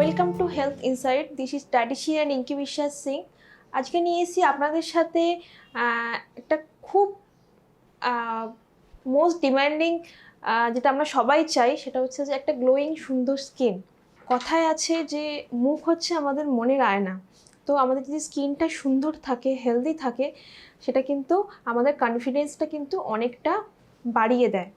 Welcome to Health Insight this is dietitian Inki Biswas Singh আজকে নিয়ে এসেছি আপনাদের সাথে একটা খুব মোস্ট ডিমান্ডিং যেটা আমরা সবাই চাই, সেটা হচ্ছে যে একটা গ্লোয়িং সুন্দর স্কিন কথায় আছে যে মুখ হচ্ছে আমাদের মনের আয়না। তো আমাদের যদি স্কিনটা সুন্দর থাকে হেলদি থাকে, সেটা কিন্তু আমাদের কনফিডেন্সটা কিন্তু অনেকটা বাড়িয়ে দেয়।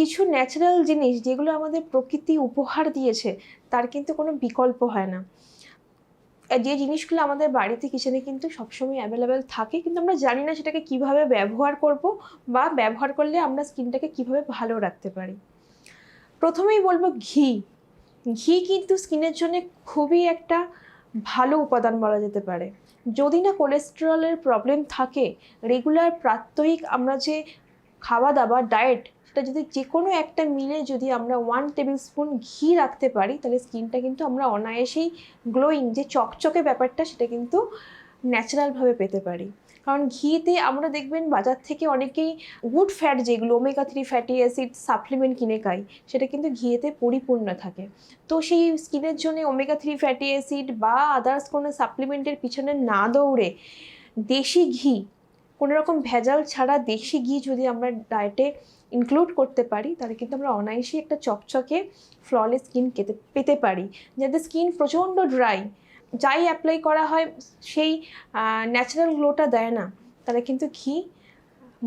কিছু ন্যাচারাল জিনিস যেগুলো আমাদের প্রকৃতি উপহার দিয়েছে, তার কিন্তু কোনো বিকল্প হয় না। যে জিনিসগুলো আমাদের বাড়িতে কিচেনে কিন্তু সবসময় অ্যাভেলেবেল থাকে, কিন্তু আমরা জানি না সেটাকে কীভাবে ব্যবহার করব বা ব্যবহার করলে আমরা স্কিনটাকে কীভাবে ভালো রাখতে পারি। প্রথমেই বলব ঘি। ঘি কিন্তু স্কিনের জন্য খুবই একটা ভালো উপাদান বলা যেতে পারে। যদি না কোলেস্টেরলের প্রবলেম থাকে রেগুলার প্রাত্যহিক আমরা যে খাওয়া দাওয়া ডায়েট সেটা যদি যে কোনো একটা মিলে যদি আমরা ওয়ান টেবিল স্পুন ঘি রাখতে পারি, তাহলে স্কিনটা কিন্তু আমরা অনায়াসেই গ্লোয়িং যে চকচকে ব্যাপারটা সেটা কিন্তু ন্যাচারালভাবে পেতে পারি। কারণ ঘিতে আমরা দেখবেন বাজার থেকে অনেকেই গুড ফ্যাট যেগুলো omega three fatty acid supplement কিনে খাই সেটা কিন্তু ঘিয়েতে পরিপূর্ণ থাকে। তো সেই স্কিনের জন্য ওমেগা থ্রি ফ্যাটি অ্যাসিড বা আদার্স কোনো সাপ্লিমেন্টের পিছনে না দৌড়ে দেশি ঘি কোনো রকম ভেজাল ছাড়া দেশি ঘি যদি আমরা ডায়েটে ইনক্লুড করতে পারি, তাহলে কিন্তু আমরা অনায়াসেই একটা চকচকে ফ্ললেস স্কিন পেতে পেতে পারি। যাদের স্কিন প্রচণ্ড ড্রাই যাই অ্যাপ্লাই করা হয়, সেই ন্যাচারাল গ্লোটা দেয় না, তাহলে কিন্তু ঘি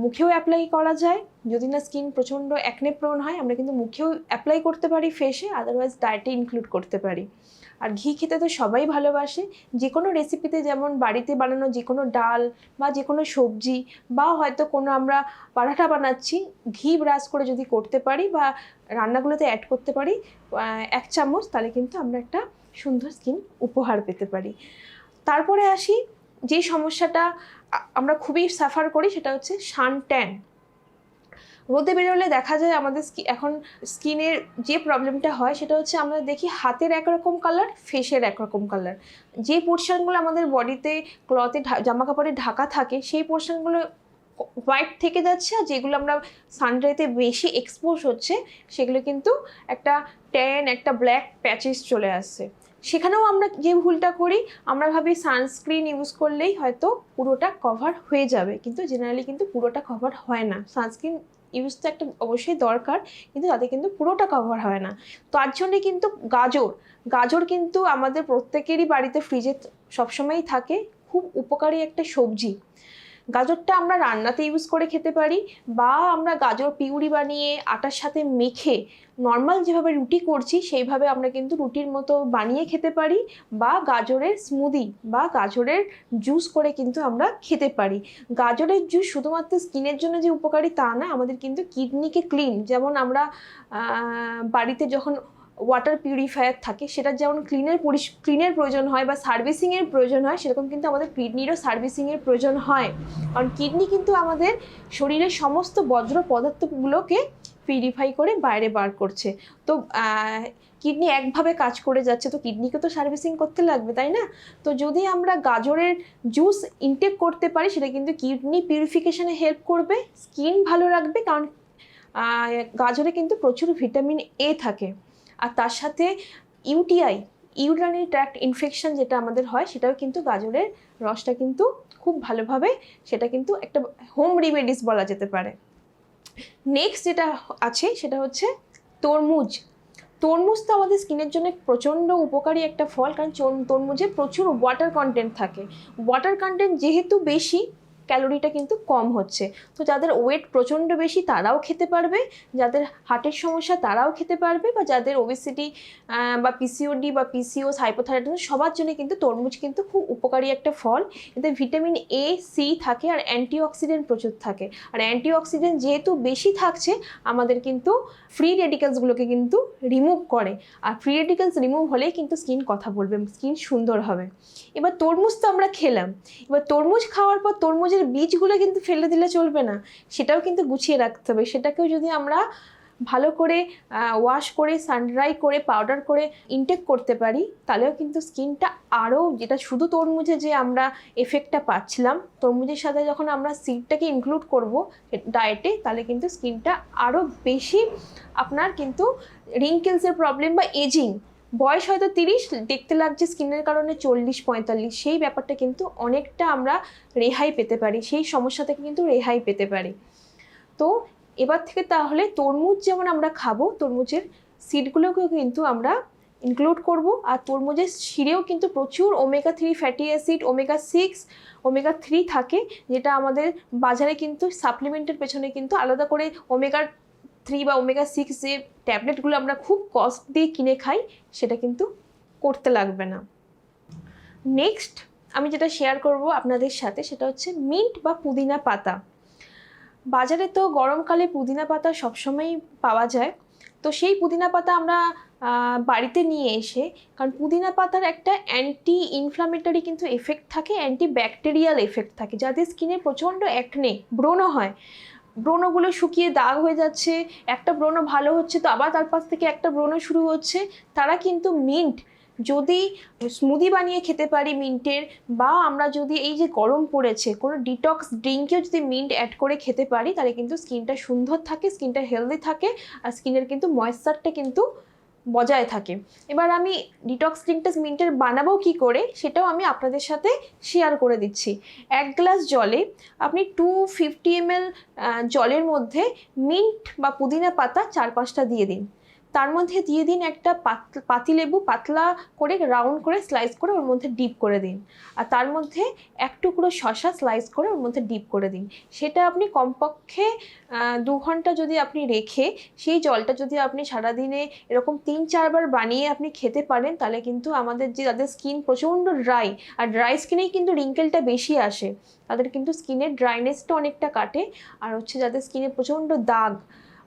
মুখেও অ্যাপ্লাই করা যায়। যদি না স্কিন প্রচণ্ড অ্যাকনে প্রোন হয়, আমরা কিন্তু মুখেও অ্যাপ্লাই করতে পারি ফেসে আদারওয়াইজ ডায়েটে ইনক্লুড করতে পারি। আর ঘি খেতে তো সবাই ভালোবাসে। যে কোনো রেসিপিতে যেমন বাড়িতে বানানো যে কোনো ডাল বা যে কোনো সবজি বা হয়তো কোনো আমরা পরাঠা বানাচ্ছি, ঘি ব্রাশ করে যদি করতে পারি বা রান্নাগুলোতে অ্যাড করতে পারি এক চামচ, তাহলে কিন্তু আমরা একটা সুন্দর স্কিন উপহার পেতে পারি। তারপরে আসি, যে সমস্যাটা আমরা খুবই সাফার করি সেটা হচ্ছে সান ট্যান রোদে বেরোলে দেখা যায় আমাদের এখন স্কিনের যে প্রবলেমটা হয় সেটা হচ্ছে আমরা দেখি হাতের একরকম কালার ফেসের একরকম কালার যে পোর্শনগুলো আমাদের বডিতে ক্লথে জামা কাপড়ে ঢাকা থাকে, সেই পোর্শনগুলো হোয়াইট থেকে যাচ্ছে আর যেগুলো আমরা সানড্রাইতে বেশি এক্সপোজ হচ্ছে, সেগুলো কিন্তু একটা ট্যান একটা ব্ল্যাক প্যাচেস চলে আসছে। সেখানেও আমরা যে ভুলটা করি, আমরা ভাবি সানস্ক্রিন ইউজ করলেই হয়তো পুরোটা কভার হয়ে যাবে, কিন্তু জেনারেলি কিন্তু পুরোটা কভার হয় না। সানস্ক্রিন ইউজ তো একটা অবশ্যই দরকার, কিন্তু তাতে কিন্তু পুরোটা কভার হয় না। তার জন্যে কিন্তু গাজর গাজর কিন্তু আমাদের প্রত্যেকেরই বাড়িতে ফ্রিজে সবসময়ই থাকে। খুব উপকারী একটা সবজি। গাজরটা আমরা রান্নাতে ইউজ করে খেতে পারি বা আমরা গাজর পিউরি বানিয়ে আটার সাথে মেখে নর্মাল যেভাবে রুটি করছি সেইভাবে আমরা কিন্তু রুটির মতো বানিয়ে খেতে পারি বা গাজরের স্মুদি বা গাজরের জুস করে কিন্তু আমরা খেতে পারি। গাজরের জুস শুধুমাত্র স্কিনের জন্য যে উপকারী তা না, আমাদের কিন্তু কিডনিকে ক্লিন যেমন আমরা বাড়িতে যখন ওয়াটার পিউরিফায়ার থাকে সেটা যেমন ক্লিনের ক্লিনের প্রয়োজন হয় বা সার্ভিসিংয়ের প্রয়োজন হয়, সেরকম কিন্তু আমাদের কিডনিরও সার্ভিসিংয়ের প্রয়োজন হয়। কারণ কিডনি কিন্তু আমাদের শরীরের সমস্ত বজ্র পদার্থগুলোকে পিউরিফাই করে বাইরে বার করছে। তো কিডনি একভাবে কাজ করে যাচ্ছে, তো কিডনিকে তো সার্ভিসিং করতে লাগবে, তাই না? তো যদি আমরা গাজরের জুস ইনটেক করতে পারি, সেটা কিন্তু কিডনি পিউরিফিকেশানে হেল্প করবে স্কিন ভালো রাখবে, কারণ গাজরে কিন্তু প্রচুর ভিটামিন এ থাকে। আর তার সাথে ইউটিআই, ইউরানি ট্র্যাক্ট ইনফেকশন যেটা আমাদের হয়, সেটাও কিন্তু গাজরের রসটা কিন্তু খুব ভালোভাবে, সেটা কিন্তু একটা হোম রিমেডিস বলা যেতে পারে। নেক্সট যেটা আছে, সেটা হচ্ছে তরমুজ। তরমুজ তো আমাদের স্কিনের জন্য প্রচণ্ড উপকারী একটা ফল, কারণ তরমুজে প্রচুর ওয়াটার কন্টেন্ট থাকে। ওয়াটার কন্টেন্ট যেহেতু বেশি ক্যালোরিটা কিন্তু কম হচ্ছে। তো যাদের ওয়েট প্রচণ্ড বেশি তারাও খেতে পারবে, যাদের হার্টের সমস্যা তারাও খেতে পারবে বা যাদের ওবেসিটি বা পিসিওডি বা পিসিওস হাইপোথাইরয়েডিজম সবার জন্য কিন্তু তরমুজ কিন্তু খুব উপকারী একটা ফল। এতে ভিটামিন এ সি থাকে আর অ্যান্টিঅক্সিডেন্ট প্রচুর থাকে। আর অ্যান্টিঅক্সিডেন্ট যেহেতু বেশি থাকছে, আমাদের কিন্তু ফ্রি রেডিক্যালসগুলোকে কিন্তু রিমুভ করে। আর ফ্রি রেডিকালস রিমুভ হলেই কিন্তু স্কিন কথা বলবে স্কিন সুন্দর হবে। এবার তরমুজ তো আমরা খেলাম। এবার তরমুজ খাওয়ার পর তরমুজের বীজগুলো কিন্তু ফেলে দিলে চলবে না। সেটাও কিন্তু গুছিয়ে রাখতে হবে। সেটাকেও যদি আমরা ভালো করে ওয়াশ করে সানড্রাই করে পাউডার করে ইনটেক করতে পারি, তাহলেও কিন্তু স্কিনটা আরও যেটা শুধু তরমুজে যে আমরা এফেক্টটা পাচ্ছিলাম, তরমুজের সাথে যখন আমরা সিডটাকে ইনক্লুড করব ডায়েটে তাহলে কিন্তু স্কিনটা আরও বেশি আপনার কিন্তু রিঙ্কেলসের প্রবলেম বা এজিং বয়স হয়তো তিরিশ, দেখতে লাগছে স্কিনের কারণে চল্লিশ, পঁয়তাল্লিশ। সেই ব্যাপারটা কিন্তু অনেকটা আমরা রেহাই পেতে পারি, সেই সমস্যা থেকে কিন্তু রেহাই পেতে পারি। তো এবার থেকে তাহলে তরমুজ যেমন আমরা খাব, তরমুজের সিডগুলোকেও কিন্তু আমরা ইনক্লুড করব। আর তরমুজের শিরেও কিন্তু প্রচুর omega three fatty acid omega six omega three থাকে, যেটা আমাদের বাজারে কিন্তু সাপ্লিমেন্টের পেছনে কিন্তু আলাদা করে ওমেগা থ্রি বা ওমেগা সিক্স যে ট্যাবলেটগুলো আমরা খুব কস্ট দিয়ে কিনে খাই, সেটা কিন্তু করতে লাগবে না। নেক্সট আমি যেটা শেয়ার করব আপনাদের সাথে, সেটা হচ্ছে মিন্ট বা পুদিনা পাতা। বাজারে তো গরমকালে পুদিনা পাতা সবসময়ই পাওয়া যায়। তো সেই পুদিনা পাতা আমরা বাড়িতে নিয়ে এসে, কারণ পুদিনা পাতার একটা অ্যান্টি ইনফ্লামেটরি কিন্তু এফেক্ট থাকে অ্যান্টি ব্যাকটেরিয়াল এফেক্ট থাকে যাদের স্কিনে প্রচণ্ড একনে ব্রণ হয়। ব্রণগুলো শুকিয়ে দাগ হয়ে যাচ্ছে, একটা ব্রণ ভালো হচ্ছে তো আবার তার পাশ থেকে একটা ব্রণ শুরু হচ্ছে, তারা কিন্তু মিন্ট। যদি স্মুদি বানিয়ে খেতে পারি মিন্টের, বা আমরা যদি এই যে গরম পড়েছে, কোনো ডিটক্স ড্রিঙ্কেও যদি মিন্ট অ্যাড করে খেতে পারি, তাহলে কিন্তু স্কিনটা সুন্দর থাকে স্কিনটা হেলদি থাকে, আর স্কিনের কিন্তু ময়েশ্চারটা কিন্তু বজায় থাকে। এবার আমি ডিটক্স ড্রিঙ্কটা মিন্টের বানাবো কি করে, সেটাও আমি আপনাদের সাথে শেয়ার করে দিচ্ছি। এক গ্লাস জলে আপনি টু ফিফটি এমএল জলের মধ্যে মিন্ট বা পুদিনা পাতা চার পাঁচটা দিয়ে দিন। তার মধ্যে দিয়ে দিন একটা পাত- পাতিলেবু পাতলা করে রাউন্ড করে স্লাইস করে ওর মধ্যে ডিপ করে দিন। আর তার মধ্যে এক টুকরো শশা স্লাইস করে ওর মধ্যে ডিপ করে দিন। সেটা আপনি কমপক্ষে দু ঘণ্টা যদি আপনি রেখে সেই জলটা যদি আপনি সারাদিনে এরকম তিন চারবার বানিয়ে আপনি খেতে পারেন, তাহলে কিন্তু আমাদের যে যাদের স্কিন প্রচণ্ড ড্রাই আর ড্রাই স্কিনেই কিন্তু রিঙ্কেলটা বেশি আসে। তাদের কিন্তু স্কিনের ড্রাইনেসটা অনেকটা কাটে। আর হচ্ছে যাদের স্কিনে প্রচণ্ড দাগ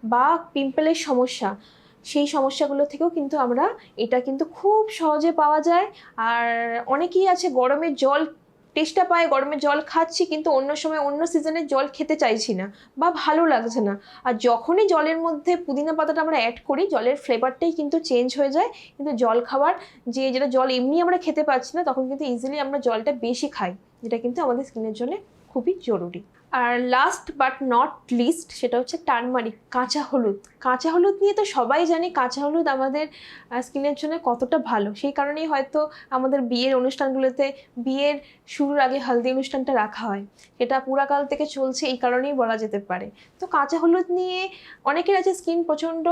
বা পিম্পলের সমস্যা সেই সমস্যাগুলো থেকেও কিন্তু আমরা এটা কিন্তু খুব সহজে পাওয়া যায়। আর অনেকেই আছে গরমের জল টেস্টটা পায়, গরমের জল খাচ্ছি কিন্তু অন্য সময় অন্য সিজনের জল খেতে চাইছি না বা ভালো লাগছে না। আর যখনই জলের মধ্যে পুদিনা পাতাটা আমরা অ্যাড করি, জলের ফ্লেভারটাই কিন্তু চেঞ্জ হয়ে যায়। কিন্তু জল খাওয়ার যে, যেটা জল এমনি আমরা খেতে পাচ্ছি না, তখন কিন্তু ইজিলি আমরা জলটা বেশি খাই, যেটা কিন্তু আমাদের স্কিনের জন্য খুবই জরুরি। আর লাস্ট বাট নট লিস্ট সেটা হচ্ছে টার্মারিক কাঁচা হলুদ। কাঁচা হলুদ নিয়ে তো সবাই জানি কাঁচা হলুদ আমাদের স্কিনের জন্য কতটা ভালো। সেই কারণেই হয়তো আমাদের বিয়ের অনুষ্ঠানগুলোতে বিয়ের শুরুর আগে হলদি অনুষ্ঠানটা রাখা হয়। এটা পুরাকাল থেকে চলছে, এই কারণেই বলা যেতে পারে। তো কাঁচা হলুদ নিয়ে অনেকের আছে স্কিন প্রচণ্ড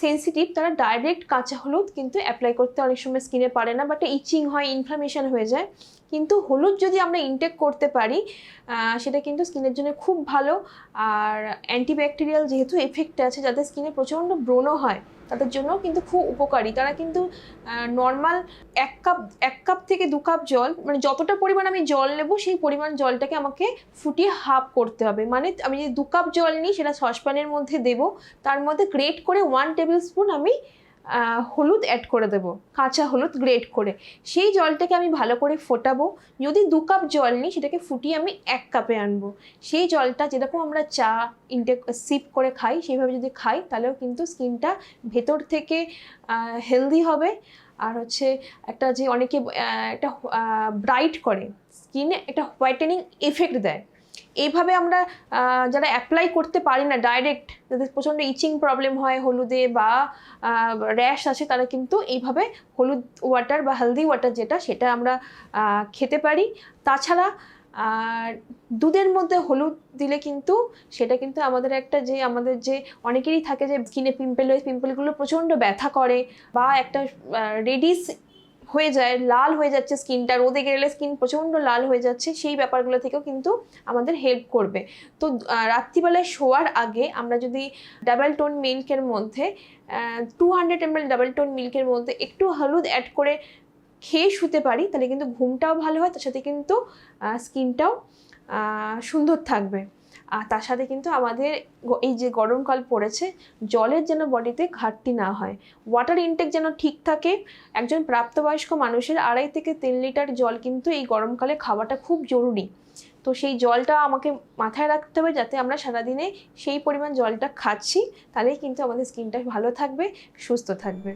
সেন্সিটিভ তারা ডাইরেক্ট কাঁচা হলুদ কিন্তু অ্যাপ্লাই করতে অনেক সময় স্কিনে পারে না বাট ইচিং হয় ইনফ্লামেশন হয়ে যায়। কিন্তু হলুদ যদি আমরা ইনটেক করতে পারি সেটা কিন্তু স্কিনের জন্য খুব ভালো আর অ্যান্টিব্যাকটেরিয়াল যেহেতু এফেক্ট আছে, যাদের স্কিনে প্রচণ্ড ব্রণ হয়, তাদের জন্য কিন্তু খুব উপকারী। তারা কিন্তু নর্মাল এক কাপ এক কাপ থেকে দু কাপ জল মানে যতটা পরিমাণ আমি জল নেব, সেই পরিমাণ জলটাকে আমাকে ফুটিয়ে হাফ করতে হবে। মানে আমি যে দু কাপ জল নিই, সেটা সসপ্যানের মধ্যে দেব, তার মধ্যে গ্রেট করে ওয়ান টেবিল স্পুন আমি হলুদ অ্যাড করে দেবো, কাঁচা হলুদ গ্রেট করে। সেই জলটাকে আমি ভালো করে ফোটাবো। যদি দু কাপ জল নিই, সেটাকে ফুটিয়ে আমি এক কাপে আনব। সেই জলটা যেরকম আমরা চা ইনটেক সিপ করে খাই, সেইভাবে যদি খাই, তাহলেও কিন্তু স্কিনটা ভেতর থেকে হেলদি হবে। আর হচ্ছে একটা যে অনেকে একটা ব্রাইট করে স্কিনে একটা হোয়াইটেনিং এফেক্ট দেয়। এইভাবে আমরা যারা অ্যাপ্লাই করতে পারি না ডাইরেক্ট যাদের প্রচণ্ড ইচিং প্রবলেম হয় হলুদে বা র্যাশ আছে তারা কিন্তু এইভাবে হলুদ ওয়াটার বা হেলদি ওয়াটার যেটা, সেটা আমরা খেতে পারি। তাছাড়া আর দুধের মধ্যে হলুদ দিলে কিন্তু সেটা কিন্তু আমাদের একটা যে, আমাদের যে, অনেকেরই থাকে যে স্কিনে পিম্পল হয়ে পিম্পলগুলো প্রচণ্ড ব্যথা করে বা একটা রেডিস হয়ে যায়, লাল হয়ে যাচ্ছে স্কিনটা, রোদে গেলে স্কিন প্রচণ্ড লাল হয়ে যাচ্ছে, সেই ব্যাপারগুলো থেকেও কিন্তু আমাদের হেল্প করবে। তো রাত্রিবেলায় শোয়ার আগে আমরা যদি ডাবল টোন মিল্কের মধ্যে two hundred ML double tone মিল্কের মধ্যে একটু হলুদ অ্যাড করে খেয়ে শুতে পারি, তাহলে কিন্তু ঘুমটাও ভালো হয়, তার সাথে কিন্তু স্কিনটাও সুন্দর থাকবে। আর তার সাথে কিন্তু আমাদের এই যে গরমকাল পড়েছে, জলের যেন বডিতে ঘাটতি না হয়। ওয়াটার ইনটেক যেন ঠিক থাকে, একজন প্রাপ্তবয়স্ক মানুষের আড়াই থেকে তিন লিটার জল কিন্তু এই গরমকালে খাওয়াটা খুব জরুরি। তো সেই জলটা আমাকে মাথায় রাখতে হবে যাতে আমরা সারাদিনে সেই পরিমাণ জলটা খাচ্ছি, তাহলেই কিন্তু আমাদের স্কিনটা ভালো থাকবে, সুস্থ থাকবে।